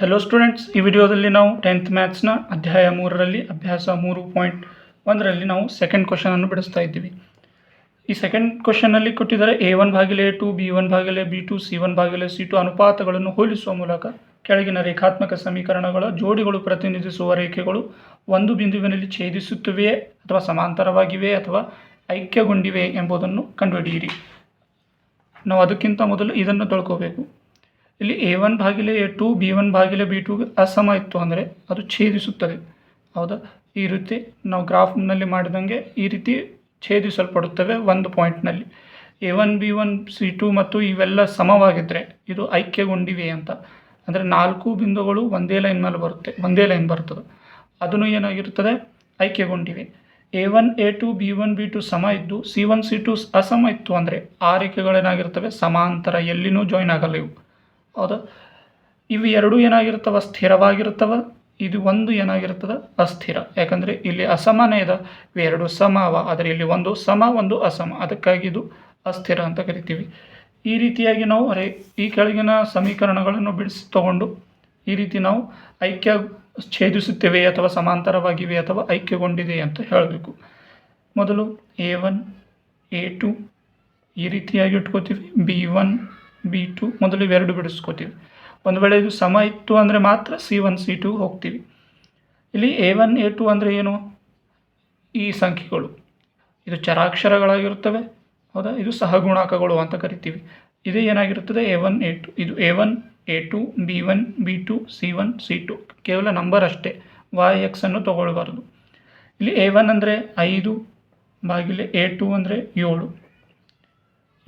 Hello students ಈ ವಿಡಿಯೋದಲ್ಲಿ ನಾವು ಟೆಂತ್ ಮ್ಯಾಥ್ಸ್ನ ಅಧ್ಯಾಯ ಮೂರರಲ್ಲಿ ಅಭ್ಯಾಸ ಮೂರು ಪಾಯಿಂಟ್ ಒಂದರಲ್ಲಿ ನಾವು ಸೆಕೆಂಡ್ ಕ್ವಶನನ್ನು ಬಿಡಿಸ್ತಾ ಇದ್ದೀವಿ. ಈ ಸೆಕೆಂಡ್ ಕ್ವಶನಲ್ಲಿ ಕೊಟ್ಟಿದ್ದಾರೆ ಎ ಒನ್ ಭಾಗಿಲೆ ಟು ಬಿ ಒನ್ ಭಾಗಿಲೆ ಬಿ ಟು ಸಿ ಒನ್ ಭಾಗಿಲೆ ಸಿ ಟು ಅನುಪಾತಗಳನ್ನು ಹೋಲಿಸುವ ಮೂಲಕ ಕೆಳಗಿನ ರೇಖಾತ್ಮಕ ಸಮೀಕರಣಗಳ ಜೋಡಿಗಳು ಪ್ರತಿನಿಧಿಸುವ ರೇಖೆಗಳು ಒಂದು ಬಿಂದುವಿನಲ್ಲಿ ಛೇದಿಸುತ್ತಿವೆಯೇ ಅಥವಾ ಸಮಾಂತರವಾಗಿವೆಯೇ ಅಥವಾ ಐಕ್ಯಗೊಂಡಿವೆ ಎಂಬುದನ್ನು ಕಂಡುಹಿಡಿಯಿರಿ. ನಾವು ಅದಕ್ಕಿಂತ ಮೊದಲು ಇದನ್ನು ತಿಳ್ಕೋಬೇಕು. ಇಲ್ಲಿ ಎ ಒನ್ ಭಾಗಿಲೆ ಎ ಟು ಬಿ ಒನ್ ಭಾಗಿಲೆ ಬಿ ಟು ಅಸಮ ಇತ್ತು ಅಂದರೆ ಅದು ಛೇದಿಸುತ್ತದೆ. ಹೌದಾ? ಈ ರೀತಿ ನಾವು ಗ್ರಾಫ್ನಲ್ಲಿ ಮಾಡಿದಂಗೆ ಈ ರೀತಿ ಛೇದಿಸಲ್ಪಡುತ್ತವೆ ಒಂದು ಪಾಯಿಂಟ್ನಲ್ಲಿ A one B one C two ಮತ್ತು ಇವೆಲ್ಲ ಸಮವಾಗಿದ್ದರೆ ಇದು ಐಕ್ಯಗೊಂಡಿವೆ ಅಂತ. ಅಂದರೆ ನಾಲ್ಕು ಬಿಂದುಗಳು ಒಂದೇ ಲೈನ್ ಮೇಲೆ ಬರುತ್ತೆ, ಒಂದೇ ಲೈನ್ ಬರ್ತದೆ. ಅದನ್ನು ಏನಾಗಿರುತ್ತದೆ? ಐಕ್ಯಗೊಂಡಿವೆ. A one A two B one B two ಸಮ ಇದ್ದು ಸಿ ಒನ್ ಸಿ ಟು ಅಸಮ ಇತ್ತು ಅಂದರೆ ಆ ರೇಖೆಗಳೇನಾಗಿರ್ತವೆ ಸಮಾಂತರ ಎಲ್ಲಿನೂ ಜಾಯ್ನ್ ಆಗಲ್ಲ ಇವು. ಹೌದಾ. ಇವು ಎರಡೂ ಏನಾಗಿರ್ತವ ಸ್ಥಿರವಾಗಿರ್ತವ ಇದು ಒಂದು ಏನಾಗಿರ್ತದೆ ಅಸ್ಥಿರ. ಯಾಕಂದರೆ ಇಲ್ಲಿ ಅಸಮಾನ ಇದೆ. ಇವೆರಡು ಸಮ ಅವ ಆದರೆ ಇಲ್ಲಿ ಒಂದು ಸಮ, ಒಂದು ಅಸಮ. ಅದಕ್ಕಾಗಿ ಇದು ಅಸ್ಥಿರ ಅಂತ ಕರಿತೀವಿ. ಈ ರೀತಿಯಾಗಿ ನಾವು ರೇ ಈ ಕೆಳಗಿನ ಸಮೀಕರಣಗಳನ್ನು ಬಿಡಿಸಿ ತಗೊಂಡು ಈ ರೀತಿ ನಾವು ಐಕ್ಯ ಛೇದಿಸುತ್ತೇವೆ ಅಥವಾ ಸಮಾಂತರವಾಗಿವೆ ಅಥವಾ ಐಕ್ಯಗೊಂಡಿದೆ ಅಂತ ಹೇಳಬೇಕು. ಮೊದಲು ಎ ಒನ್ ಎ ಟು ಈ ರೀತಿಯಾಗಿ ಇಟ್ಕೋತೀವಿ. ಬಿ ಒನ್ ಬಿ ಟು ಮೊದಲು ಇವೆರಡು ಬಿಡಿಸ್ಕೋತೀವಿ. ಒಂದು ವೇಳೆ ಇದು ಸಮ ಇತ್ತು ಅಂದರೆ ಮಾತ್ರ ಸಿ ಒನ್, ಸಿ ಟು ಹೋಗ್ತೀವಿ. ಇಲ್ಲಿ ಎ ಒನ್, ಎ ಟು ಅಂದರೆ ಏನು? ಈ ಸಂಖ್ಯೆಗಳು. ಇದು ಚರಾಕ್ಷರಗಳಾಗಿರುತ್ತವೆ, ಹೌದಾ? ಇದು ಸಹಗುಣಾಂಕಗಳು ಅಂತ ಕರಿತೀವಿ. ಇದು ಏನಾಗಿರುತ್ತದೆ? A one, A two. ಇದು A one, A two, B one, B two, C one, C two. ಕೇವಲ ನಂಬರ್ ಅಷ್ಟೇ. ವಾಯ್ ಎಕ್ಸನ್ನು ತಗೊಳ್ಬಾರ್ದು. ಇಲ್ಲಿ ಎ ಒನ್ ಅಂದರೆ ಐದು, ಬಾಗಿಲು ಎ ಟು ಅಂದರೆ ಏಳು.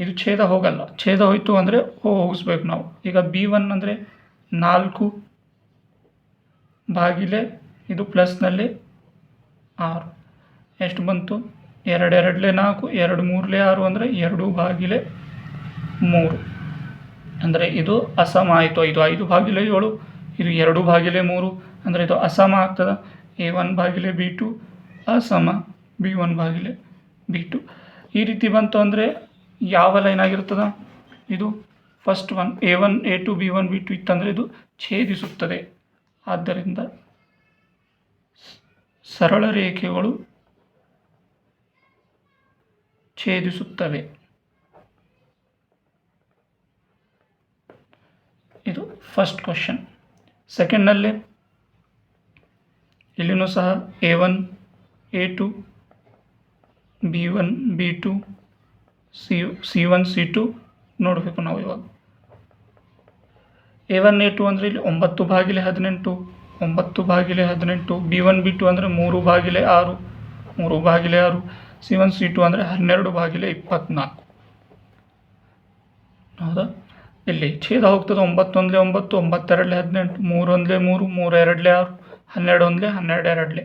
ಇದು ಛೇದ ಹೋಗಲ್ಲ. ಛೇದ ಹೋಯಿತು ಅಂದರೆ ಹೋಗಿಸ್ಬೇಕು ನಾವು. ಈಗ ಬಿ ಒನ್ ಅಂದರೆ ನಾಲ್ಕು ಬಾಗಿಲೆ, ಇದು ಪ್ಲಸ್ನಲ್ಲಿ ಆರು. ಎಷ್ಟು ಬಂತು? ಎರಡು, ಎರಡಲೇ ನಾಲ್ಕು, ಎರಡು, ಮೂರಲೇ ಆರು ಅಂದರೆ ಎರಡು ಬಾಗಿಲೆ, ಮೂರು. ಅಂದರೆ ಇದು ಅಸಮ ಆಯಿತು. ಇದು ಐದು ಬಾಗಿಲೆ ಏಳು, ಇದು ಎರಡು ಬಾಗಿಲೆ ಮೂರು. ಅಂದರೆ ಇದು ಅಸಮ ಆಗ್ತದೆ. ಎ ಒನ್ ಬಾಗಿಲೆ ಬಿ ಟು ಅಸಮ. ಬಿ ಒನ್ ಬಾಗಿಲೆ ಬಿ ಟು ಈ ರೀತಿ ಬಂತು ಅಂದರೆ ಯಾವ ಲೈನ್ ಆಗಿರ್ತದೆ ಇದು first one A one A two B one B two ಇತ್ತಂದರೆ ಇದು ಛೇದಿಸುತ್ತದೆ. ಆದ್ದರಿಂದ ಸರಳ ರೇಖೆಗಳು ಛೇದಿಸುತ್ತವೆ. ಇದು ಫಸ್ಟ್ ಕ್ವಶನ್ ಸೆಕೆಂಡ್ನಲ್ಲಿ ಇಲ್ಲಿನೂ ಸಹ A one A two B one B two C C one C two ನೋಡಬೇಕು ನಾವು ಇವಾಗ. ಎ ಒನ್ ಎ ಟು ಅಂದರೆ ಇಲ್ಲಿ ಒಂಬತ್ತು ಬಾಗಿಲೆ ಹದಿನೆಂಟು, ಒಂಬತ್ತು ಬಾಗಿಲೆ ಹದಿನೆಂಟು ಬಿ ಒನ್ ಬಿ ಟು ಅಂದರೆ ಮೂರು ಬಾಗಿಲೆ ಆರು, ಮೂರು ಬಾಗಿಲೆ ಆರು ಸಿ ಒನ್ ಸಿ ಟು ಅಂದರೆ ಹನ್ನೆರಡು ಬಾಗಿಲೆ ಇಪ್ಪತ್ತ್ನಾಲ್ಕು ಹೌದಾ? ಇಲ್ಲಿ ಛೇದ ಹೋಗ್ತದೆ ಒಂಬತ್ತೊಂದಲೇ ಒಂಬತ್ತು, ಒಂಬತ್ತೆರಡಲೆ ಹದಿನೆಂಟು, ಮೂರೊಂದಲೇ ಮೂರು ಮೂರು ಎರಡಲೆ ಆರು ಹನ್ನೆರಡು ಒಂದಲೇ ಹನ್ನೆರಡು ಎರಡಲೆ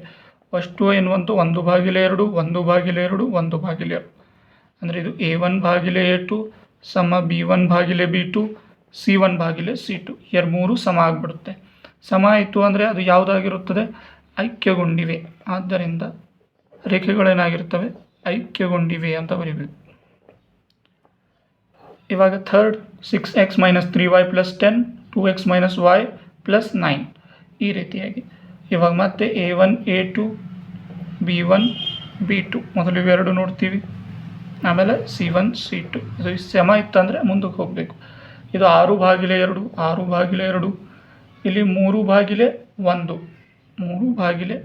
ಫಸ್ಟು ಏನು ಬಂತು? ಒಂದು ಬಾಗಿಲೆ ಎರಡು, ಒಂದು ಬಾಗಿಲೆ ಎರಡು, ಒಂದು ಬಾಗಿಲೆ ಎರಡು ಅಂದರೆ ಇದು ಎ ಒನ್ ಭಾಗಿಲೆ ಎ ಟು ಸಮ ಬಿ ಒನ್ ಭಾಗಿಲೆ ಬಿ ಟು ಸಿ ಒನ್ ಭಾಗಿಲೆ ಸಿ ಟು ಎರಡು ಮೂರು ಸಮ ಆಗಿಬಿಡುತ್ತೆ. ಸಮ ಆಯಿತು ಅಂದರೆ ಅದು ಯಾವುದಾಗಿರುತ್ತದೆ? ಐಕ್ಯಗೊಂಡಿವೆ. ಆದ್ದರಿಂದ ರೇಖೆಗಳೇನಾಗಿರ್ತವೆ? ಐಕ್ಯಗೊಂಡಿವೆ ಅಂತ ಬರೀಬೇಕು. ಇವಾಗ third six X minus three Y plus ten two X minus Y plus nine ಈ ರೀತಿಯಾಗಿ. ಇವಾಗ ಮತ್ತೆ A one A two B one B two ಮೊದಲು ಇವೆರಡು ನೋಡ್ತೀವಿ. ಆಮೇಲೆ ಸಿ ಒನ್ ಸಿ ಟು ಇದು ಸಮ ಇತ್ತಂದರೆ ಮುಂದಕ್ಕೆ ಹೋಗಬೇಕು. ಇದು ಆರು ಬಾಗಿಲೆ ಎರಡು, ಆರು ಬಾಗಿಲೆ ಎರಡು. ಇಲ್ಲಿ ಮೂರು ಬಾಗಿಲೆ ಒಂದು, ಮೂರು ಬಾಗಿಲೆ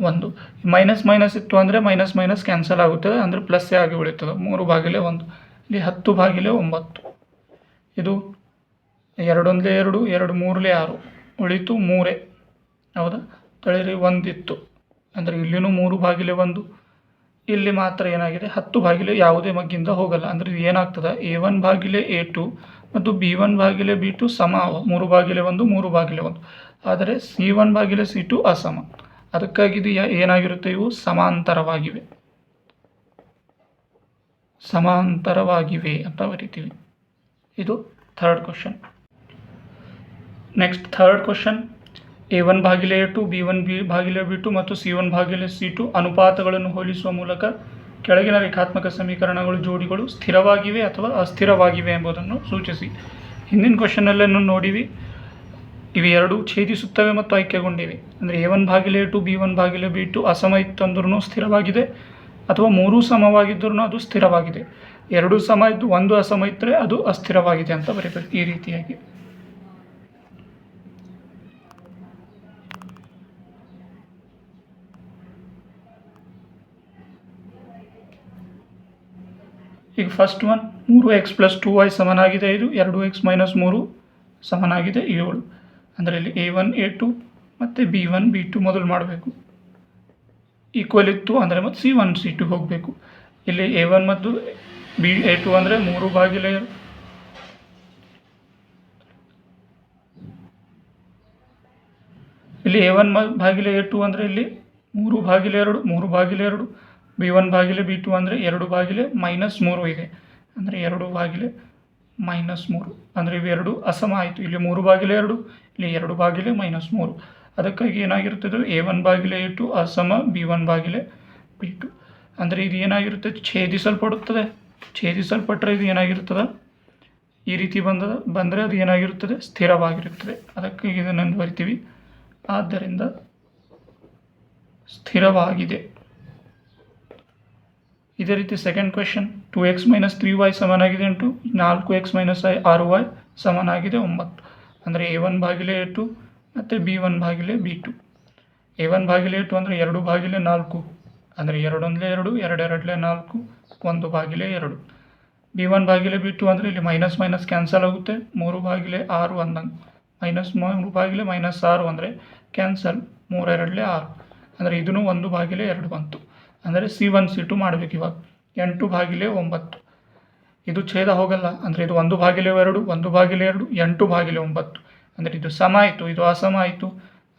ಒಂದು. ಮೈನಸ್ ಮೈನಸ್ ಇತ್ತು ಅಂದರೆ ಮೈನಸ್ ಮೈನಸ್ ಕ್ಯಾನ್ಸಲ್ ಆಗುತ್ತದೆ, ಅಂದರೆ ಪ್ಲಸ್ಸೇ ಆಗಿ ಉಳಿತದೆ. ಮೂರು ಬಾಗಿಲೆ ಒಂದು, ಇಲ್ಲಿ ಹತ್ತು ಬಾಗಿಲೆ ಒಂಬತ್ತು. ಇದು ಎರಡೊಂದಲೇ ಎರಡು ಎರಡು ಮೂರಲೇ ಆರು. ಉಳಿತು ಮೂರೇ. ಹೌದಾ? ತಳಿರಿ ಒಂದಿತ್ತು. ಅಂದರೆ ಇಲ್ಲಿನೂ ಮೂರು ಬಾಗಿಲೆ ಒಂದು ಇಲ್ಲಿ ಮಾತ್ರ ಏನಾಗಿದೆ? ಹತ್ತು ಬಾಗಿಲೆ ಯಾವುದೇ ಮಗ್ಗಿಂದ ಹೋಗಲ್ಲ. ಅಂದರೆ ಇದು ಏನಾಗ್ತದೆ? ಎ ಒನ್ ಬಾಗಿಲೆ ಎ ಟು ಮತ್ತು ಬಿ ಒನ್ ಬಾಗಿಲೆ ಬಿ ಟು ಸಮ ಮೂರು ಬಾಗಿಲೆ ಒಂದು, ಮೂರು ಬಾಗಿಲೆ ಒಂದು. ಆದರೆ ಸಿ ಒನ್ ಬಾಗಿಲೆ ಸಿ ಟು ಅಸಮ. ಅದಕ್ಕಾಗಿ ಇದು ಏನಾಗಿರುತ್ತೆ? ಇವು ಸಮಾಂತರವಾಗಿವೆ. ಸಮಾಂತರವಾಗಿವೆ ಅಂತ ಬರಿತೀವಿ. ಇದು third question next third question A one ಭಾಗಿಲೆ A two B one B ಭಾಗಿಲೆ B two ಮತ್ತು ಸಿ ಒನ್ ಭಾಗಿಲೆ ಸಿ ಟು ಅನುಪಾತಗಳನ್ನು ಹೋಲಿಸುವ ಮೂಲಕ ಕೆಳಗಿನ ರೇಖಾತ್ಮಕ ಸಮೀಕರಣಗಳು, ಜೋಡಿಗಳು ಸ್ಥಿರವಾಗಿವೆ ಅಥವಾ ಅಸ್ಥಿರವಾಗಿವೆ ಎಂಬುದನ್ನು ಸೂಚಿಸಿ. ಹಿಂದಿನ ಕ್ವಶನಲ್ಲೂ ನೋಡಿವಿ. ಇವು ಎರಡು ಛೇದಿಸುತ್ತವೆ ಮತ್ತು ಆಯ್ಕೆಗೊಂಡಿವೆ ಅಂದರೆ ಎ ಒನ್ ಭಾಗಿಲೆ ಟು ಬಿ ಒನ್ ಭಾಗಿಲೆ ಬಿ ಟು ಅಸಮ ಇತ್ತು ಅಂದ್ರೂ ಸ್ಥಿರವಾಗಿದೆ ಅಥವಾ ಮೂರೂ ಸಮವಾಗಿದ್ದರೂ ಅದು ಸ್ಥಿರವಾಗಿದೆ. ಎರಡು ಸಮ ಇದ್ದು ಒಂದು ಅಸಮ ಇದ್ದರೆ ಅದು ಅಸ್ಥಿರವಾಗಿದೆ ಅಂತ ಬರೀಬೇಕು ಈ ರೀತಿಯಾಗಿ. ಈಗ ಫಸ್ಟ್ ಒನ್ ಮೂರು ಎಕ್ಸ್ ಪ್ಲಸ್ ಟು ವೈ ಸಮನಾಗಿದೆ ಇದು, ಎರಡು ಎಕ್ಸ್ ಮೈನಸ್ ಮೂರು ಸಮನಾಗಿದೆ, ಏಳು. ಅಂದರೆ ಇಲ್ಲಿ ಎ ಒನ್ ಎ ಟು ಮತ್ತು ಬಿ ಒನ್ ಬಿ ಟು ಮೊದಲು ಮಾಡಬೇಕು. ಈಕ್ವಲ್ ಇತ್ತು ಅಂದರೆ ಮತ್ತು ಸಿ ಒನ್ ಸಿ ಟು ಹೋಗಬೇಕು. ಇಲ್ಲಿ ಎ ಒನ್ ಮತ್ತು ಬಿ ಎ ಟು ಅಂದರೆ ಮೂರು ಬಾಗಿಲ ಇಲ್ಲಿ ಎ ಒನ್ ಭಾಗಿಲೆ ಎ ಟು ಅಂದರೆ ಇಲ್ಲಿ ಮೂರು ಭಾಗಿಲೆ ಎರಡು, ಮೂರು ಭಾಗಿಲೆ ಎರಡು. ಬಿ ಒನ್ ಬಾಗಿಲೆ, ಬಿ ಟು ಅಂದರೆ ಎರಡು ಬಾಗಿಲೆ ಮೈನಸ್ ಮೂರು ಇದೆ. ಅಂದರೆ ಎರಡು ಬಾಗಿಲೆ ಮೈನಸ್ ಮೂರು. ಅಂದರೆ ಇವೆರಡು ಅಸಮ ಆಯಿತು. ಇಲ್ಲಿ ಮೂರು ಬಾಗಿಲೆ ಎರಡು, ಇಲ್ಲಿ ಎರಡು ಬಾಗಿಲೆ ಮೈನಸ್ ಮೂರು. ಅದಕ್ಕಾಗಿ ಏನಾಗಿರ್ತದೆ ಎ ಒನ್ ಬಾಗಿಲೆ ಎ ಟು ಅಸಮ ಬಿ ಒನ್ ಬಾಗಿಲೆ ಬಿ ಟು ಅಂದರೆ ಇದು ಏನಾಗಿರುತ್ತೆ? ಛೇದಿಸಲ್ಪಡುತ್ತದೆ. ಛೇದಿಸಲ್ಪಟ್ಟರೆ ಇದು ಏನಾಗಿರ್ತದೆ ಈ ರೀತಿ ಬಂದ ಬಂದರೆ ಅದು ಏನಾಗಿರುತ್ತದೆ? ಸ್ಥಿರವಾಗಿರುತ್ತದೆ. ಅದಕ್ಕಾಗಿ ಇದನ್ನು ಬರಿತೀವಿ. ಆದ್ದರಿಂದ ಸ್ಥಿರವಾಗಿದೆ. ಇದೇ ರೀತಿ second question two X minus three Y ಸಮನಾಗಿದೆ ಎಂಟು, ನಾಲ್ಕು ಎಕ್ಸ್ ಮೈನಸ್ ಐ ಆರು ವೈ ಸಮನಾಗಿದೆ ಒಂಬತ್ತು. ಅಂದರೆ ಎ ಒನ್ ಬಾಗಿಲೆ ಟು ಮತ್ತು ಬಿ ಒನ್ ಬಾಗಿಲೆ ಬಿ ಟು ಎ ಒನ್ ಬಾಗಿಲೆ ಟು ಅಂದರೆ ಎರಡು ಬಾಗಿಲೆ ನಾಲ್ಕು. ಅಂದರೆ ಎರಡೊಂದಲೇ ಎರಡು, ಎರಡೆರಡಲೇ ನಾಲ್ಕು, ಒಂದು ಬಾಗಿಲೆ ಎರಡು. ಬಿ ಒನ್ ಬಾಗಿಲೆ ಬಿ ಟು ಅಂದರೆ ಇಲ್ಲಿ ಮೈನಸ್ ಮೈನಸ್ ಕ್ಯಾನ್ಸಲ್ ಆಗುತ್ತೆ. ಮೂರು ಬಾಗಿಲೆ ಆರು ಅಂದಂಗೆ. ಮೈನಸ್ ಮೂರು ಬಾಗಿಲೆ ಮೈನಸ್ ಆರು ಅಂದರೆ ಕ್ಯಾನ್ಸಲ್ ಮೂರೆರಡಲೇ ಆರು. ಅಂದರೆ ಇದನ್ನು ಒಂದು ಬಾಗಿಲೆ ಎರಡು ಬಂತು. ಅಂದರೆ ಸಿ ಒನ್, ಸಿ ಟು ಮಾಡಬೇಕು ಇವಾಗ. ಎಂಟು ಭಾಗಿಲೆ ಒಂಬತ್ತು. ಇದು ಛೇದ ಹೋಗಲ್ಲ, ಅಂದರೆ ಇದು ಒಂದು ಭಾಗಿಲೆ ಎರಡು, ಒಂದು ಬಾಗಿಲೆ ಎರಡು, ಎಂಟು ಭಾಗಿಲೆ ಒಂಬತ್ತು. ಅಂದರೆ ಇದು ಸಮ ಆಯಿತು, ಇದು ಅಸಮ ಆಯಿತು.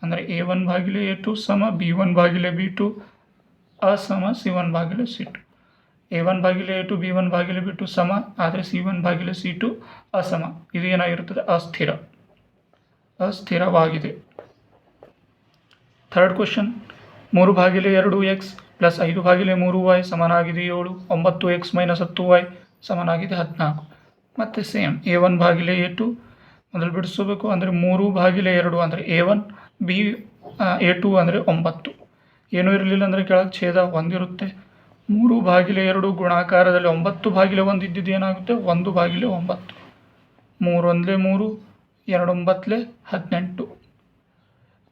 ಅಂದರೆ ಎ ಒನ್ ಭಾಗಿಲೆ ಎ ಟು ಸಮ, ಬಿ ಒನ್ ಭಾಗಿಲೆ ಬಿ ಟು, ಅಸಮ, ಸಿ ಒನ್ ಭಾಗಿಲೆ ಸಿ ಟು. ಎ ಒನ್ ಭಾಗಿಲೆ ಎ ಟು, ಬಿ ಒನ್ ಭಾಗಿಲೆ ಬಿ ಟು ಸಮ, ಆದರೆ ಸಿ ಒನ್ ಭಾಗಿಲೆ ಸಿ ಟು ಅಸಮ. ಇದು ಏನಾಗಿರುತ್ತದೆ? ಅಸ್ಥಿರ. ಅಸ್ಥಿರವಾಗಿದೆ. ಥರ್ಡ್ ಕ್ವಶನ್ ಮೂರು ಬಾಗಿಲೆ ಎರಡು ಎಕ್ಸ್ ಪ್ಲಸ್ ಐದು ಭಾಗಿಲೆ ಮೂರು ವೈ ಸಮನಾಗಿದೆ ಏಳು, ಒಂಬತ್ತು ಎಕ್ಸ್ ಮೈನಸ್ ಹತ್ತು ವೈ ಸಮನಾಗಿದೆ ಹದಿನಾಲ್ಕು. ಮತ್ತು ಸೇಮ್ ಎ ಒನ್ ಬಾಗಿಲೆ ಎ ಟು ಮೊದಲು ಬಿಡಿಸಬೇಕು ಅಂದರೆ ಮೂರು ಬಾಗಿಲೆ ಎರಡು ಅಂದರೆ A one B A two ಅಂದರೆ ಒಂಬತ್ತು. ಏನೂ ಇರಲಿಲ್ಲ ಅಂದರೆ ಕೆಳಗೆ ಛೇದ ಒಂದಿರುತ್ತೆ ಮೂರು ಬಾಗಿಲೆ ಎರಡು ಗುಣಾಕಾರದಲ್ಲಿ ಒಂಬತ್ತು ಬಾಗಿಲೆ ಒಂದು ಇದ್ದಿದ್ದು ಏನಾಗುತ್ತೆ? ಒಂದು ಬಾಗಿಲೆ ಒಂಬತ್ತು. ಮೂರೊಂದಲೇ ಮೂರು ಎರಡೊಂಬತ್ತಲೇ ಹದಿನೆಂಟು.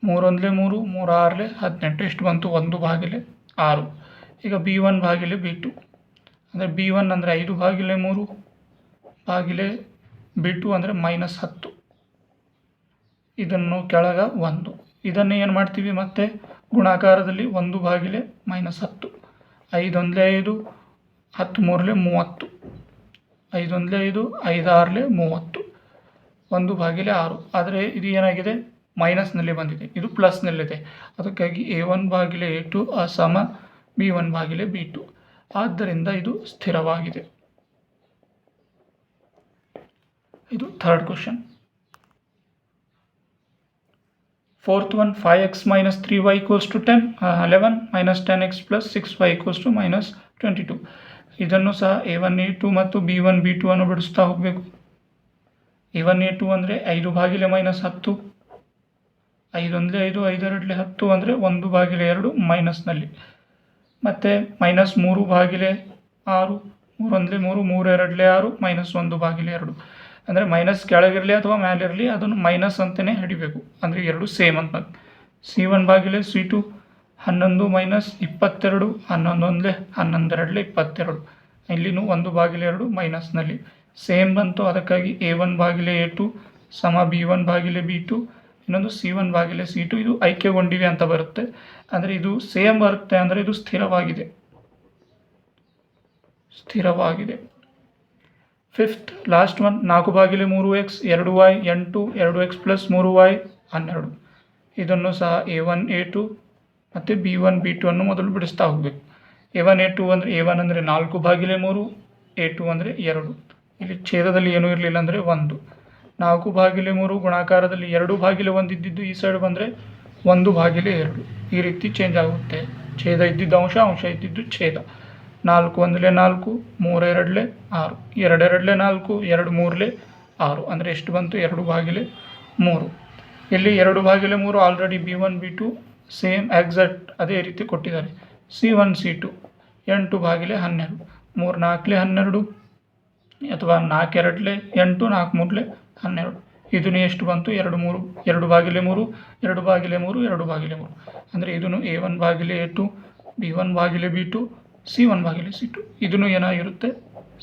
ಮೂರೊಂದಲೇ ಮೂರು ಮೂರಾರಲೆ ಹದಿನೆಂಟು. ಎಷ್ಟು ಬಂತು? ಒಂದು ಭಾಗಿಲೆ ಆರು. ಈಗ ಬಿ ಒನ್ ಭಾಗಿಲೆ ಬಿ ಟು ಅಂದರೆ ಬಿ ಒನ್ ಅಂದರೆ ಐದು ಬಾಗಿಲೆ ಮೂರು, ಬಾಗಿಲೆ ಬಿ ಟು ಅಂದರೆ ಮೈನಸ್ ಹತ್ತು. ಇದನ್ನು ಕೆಳಗ ಒಂದು. ಇದನ್ನು ಏನು ಮಾಡ್ತೀವಿ ಮತ್ತೆ? ಗುಣಾಕಾರದಲ್ಲಿ ಒಂದು ಬಾಗಿಲೆ ಮೈನಸ್ ಹತ್ತು. ಐದೊಂದಲೇ ಐದು, ಹತ್ತು ಮೂರಲೆ ಮೂವತ್ತು. ಐದೊಂದಲೇ ಐದು ಐದಾರಲೆ ಮೂವತ್ತು. ಒಂದು ಬಾಗಿಲೆ ಆರು. ಆದರೆ ಇದು ಏನಾಗಿದೆ? ಮೈನಸ್ನಲ್ಲಿ ಬಂದಿದೆ. ಇದು ಪ್ಲಸ್ನಲ್ಲಿದೆ. ಅದಕ್ಕಾಗಿ ಎ ಒನ್ ಬಾಗಿಲೆ ಎ ಟು ಸಮ ಬಿ ಒನ್ ಬಾಗಿಲೆ ಬಿ ಟು. ಆದ್ದರಿಂದ ಇದು ಸ್ಥಿರವಾಗಿದೆ. ಇದು third question. Fourth one, five X minus three Y equals to ten eleven minus ten X plus six Y equals to minus twenty two. ಇದನ್ನು ಸಹ A one, A two ಮತ್ತು B one, B two ಅನ್ನು ಬಿಡಿಸ್ತಾ ಹೋಗಬೇಕು. A one, A two ಅಂದರೆ ಐದು ಬಾಗಿಲೆ minus ಹತ್ತು. ಐದೊಂದಲೇ ಐದು ಐದೆರಡಲೆ ಹತ್ತು ಅಂದರೆ ಒಂದು ಬಾಗಿಲೆ ಎರಡು ಮೈನಸ್ನಲ್ಲಿ. ಮತ್ತು ಮೈನಸ್ ಮೂರು ಬಾಗಿಲೆ ಆರು ಮೂರೊಂದಲೇ ಮೂರು ಮೂರು ಎರಡಲೇ ಆರು, ಮೈನಸ್ ಒಂದು ಬಾಗಿಲೆ ಎರಡು. ಅಂದರೆ ಮೈನಸ್ ಕೆಳಗಿರಲಿ ಅಥವಾ ಮೇಲಿರಲಿ ಅದನ್ನು ಮೈನಸ್ ಅಂತಲೇ ಹಿಡಿಬೇಕು. ಅಂದರೆ ಎರಡು ಸೇಮ್ ಅಂತ. ಸಿ ಒನ್ ಬಾಗಿಲೆ ಸಿ ಟು, ಹನ್ನೊಂದು ಮೈನಸ್ ಇಪ್ಪತ್ತೆರಡು ಹನ್ನೊಂದೊಂದಲೇ ಹನ್ನೊಂದೆರಡಲೆ ಇಪ್ಪತ್ತೆರಡು. ಇಲ್ಲಿನೂ ಒಂದು ಬಾಗಿಲೆ ಎರಡು ಮೈನಸ್ನಲ್ಲಿ. ಸೇಮ್ ಬಂತು, ಅದಕ್ಕಾಗಿ ಎ ಒನ್ ಬಾಗಿಲೆ ಎ ಟು, ಸಮ ಬಿ ಒನ್ ಬಾಗಿಲೆ ಬಿ ಟು ಇನ್ನೊಂದು ಸಿ ಒನ್ ಬಾಗಿಲೆ ಸಿ ಟು ಇದು ಐಕ್ಯಗೊಂಡಿವೆ ಅಂತ ಬರುತ್ತೆ. ಅಂದರೆ ಇದು ಸೇಮ್ ಬರುತ್ತೆ, ಅಂದರೆ ಇದು ಸ್ಥಿರವಾಗಿದೆ. ಸ್ಥಿರವಾಗಿದೆ. ಫಿಫ್ತ್ ಲಾಸ್ಟ್ ಒನ್ ನಾಲ್ಕು ಬಾಗಿಲೆ, ಮೂರು ಎಕ್ಸ್ ಎರಡು ವೈ ಎಂಟು ಎರಡು ಎಕ್ಸ್ ಪ್ಲಸ್ ಮೂರು ವೈ ಹನ್ನೆರಡು. ಇದನ್ನು ಸಹ ಎ ಒನ್ ಎ ಟು ಮತ್ತು ಬಿ ಒನ್ ಬಿ ಟು ಅನ್ನು ಮೊದಲು ಬಿಡಿಸ್ತಾ ಹೋಗಬೇಕು. ಎ ಒನ್ ಎ ಟು ಅಂದರೆ ಎ ಒನ್ ಅಂದರೆ ನಾಲ್ಕು ಬಾಗಿಲೆ, ಮೂರು ಎ ಟು ಅಂದರೆ ಎರಡು. ಇಲ್ಲಿ ಛೇದದಲ್ಲಿ ಏನೂ ಇರಲಿಲ್ಲ ಅಂದರೆ ಒಂದು. ನಾಲ್ಕು ಭಾಗಿಲೆ ಮೂರು ಗುಣಾಕಾರದಲ್ಲಿ ಎರಡು ಭಾಗಿಲೆ ಒಂದು ಇದ್ದಿದ್ದು ಈ ಸೈಡ್ ಬಂದರೆ ಒಂದು ಭಾಗಿಲೆ ಎರಡು. ಈ ರೀತಿ ಚೇಂಜ್ ಆಗುತ್ತೆ. ಛೇದ ಇದ್ದಿದ್ದು ಅಂಶ ಅಂಶ ಇದ್ದಿದ್ದು ಛೇದ. ನಾಲ್ಕು ಒಂದಲೇ ನಾಲ್ಕು ಮೂರೆರಡಲೆ ಆರು. ಎರಡೆರಡಲೆ ನಾಲ್ಕು, ಎರಡು ಮೂರಲೆ ಆರು. ಅಂದರೆ ಎಷ್ಟು ಬಂತು? ಎರಡು ಭಾಗಿಲೆ ಮೂರು. ಇಲ್ಲಿ ಎರಡು ಭಾಗಿಲೆ ಮೂರು already B one B two same exact ಅದೇ ರೀತಿ ಕೊಟ್ಟಿದ್ದಾರೆ. ಸಿ ಒನ್ ಸಿ ಟು ಎಂಟು ಬಾಗಿಲೆ ಹನ್ನೆರಡು. ಮೂರು ನಾಲ್ಕಲೆ ಹನ್ನೆರಡು ಅಥವಾ ನಾಲ್ಕು ಎರಡಲೆ ಎಂಟು, ನಾಲ್ಕು ಮೂರಲೆ ಹನ್ನೆರಡು. ಇದನ್ನು ಎಷ್ಟು ಬಂತು? ಎರಡು ಮೂರು. ಎರಡು ಬಾಗಿಲೆ ಮೂರು, ಎರಡು ಬಾಗಿಲೆ ಮೂರು, ಎರಡು ಬಾಗಿಲೆ ಮೂರು. ಅಂದರೆ ಇದನ್ನು ಎ ಒನ್ ಬಾಗಿಲೆ ಎ ಟು, ಬಿ ಒನ್ ಬಾಗಿಲೆ ಬಿ ಟು, ಸಿ ಒನ್ ಬಾಗಿಲೆ ಸಿ ಟು. ಇದನ್ನು ಏನಾಗಿರುತ್ತೆ?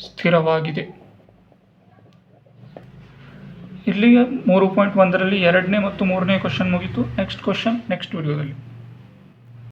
ಸ್ಥಿರವಾಗಿದೆ. ಇಲ್ಲಿಗೆ ಮೂರು ಪಾಯಿಂಟ್ ಒಂದರಲ್ಲಿ ಎರಡನೇ ಮತ್ತು ಮೂರನೇ ಕ್ವಶನ್ ಮುಗೀತು. ನೆಕ್ಸ್ಟ್ ಕ್ವಶನ್ ನೆಕ್ಸ್ಟ್ ವಿಡಿಯೋದಲ್ಲಿ